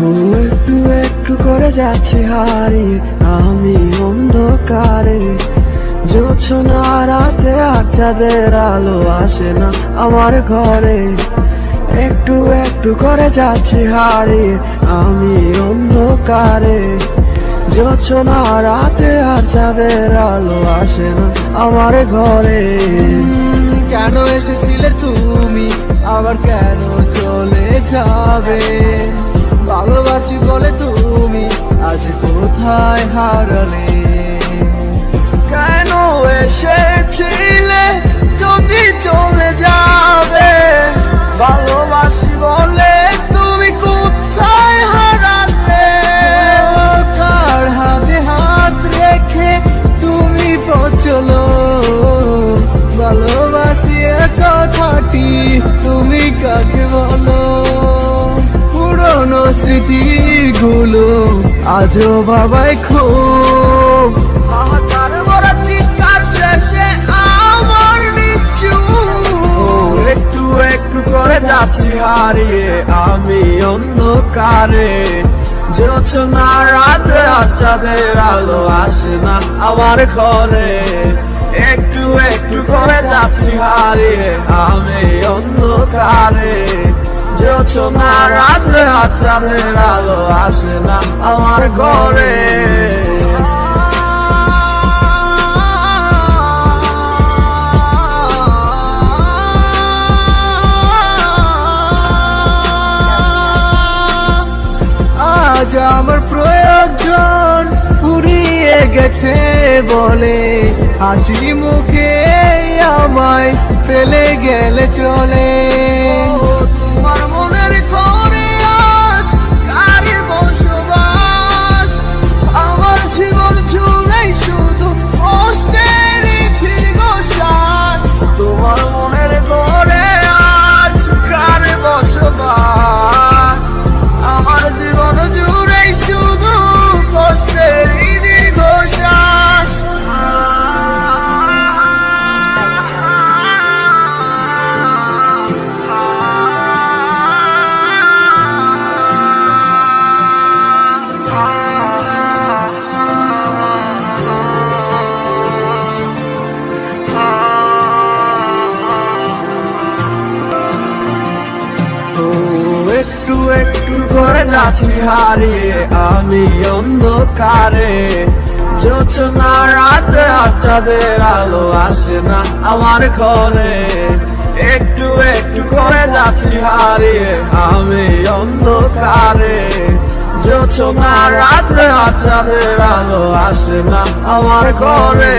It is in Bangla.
একটু একটু করে যাচ্ছি হারিয়ে। আমি অন্ধকারে। জোছনা রাতে আর চাঁদের আলো আসে না আমার ঘরে। একটু একটু করে যাচ্ছি হারিয়ে। আমি অন্ধকারে। জোছনা রাতে আর চাঁদের আলো আসে না আমার ঘরে। কেন এসেছিলে তুমি? আবার কেন চলে যাবে? ভালোবাসি বলে তুমি আজ কোথায় হারালে? কেন এসেছিলে? যদি চলে যাবে, ভালোবাসি বলে তুমি কোথায় হারালে? কার হাতে হাত রেখে তুমি পচলো। ভালোবাসি কথাটি, তুমি কাকে বলো? স্মৃতিগুলো আজও বাবাই খুব। চিৎকার শেষে আমার নিচু। একটু একটু করে যাচ্ছি হারিয়ে আমি অন্ধকারে। জোছনা রাতে আর চাঁদের আলো আসে না আমার ঘরে। একটু একটু করে যাচ্ছি হারিয়ে আমি অন্ধকারে। জোছনা রাতে আর চাঁদের আলো আসে না আমার ঘরে আজ আমার প্রয়োজন ফুরিয়ে গেছে বলে হাসি মুখে আমায় ফেলে গেলে চলে ও, একটু একটু করে যাচ্ছি হারিয়ে, আমি অন্ধকারে। জোছনা রাতে আর চাঁদের আলো আসে না আমার ঘরে। একটু একটু করে যাচ্ছি হারিয়ে, আমি অন্ধকারে। জোছনা রাতে আর চাঁদের আলো আসে না আমার ঘরে।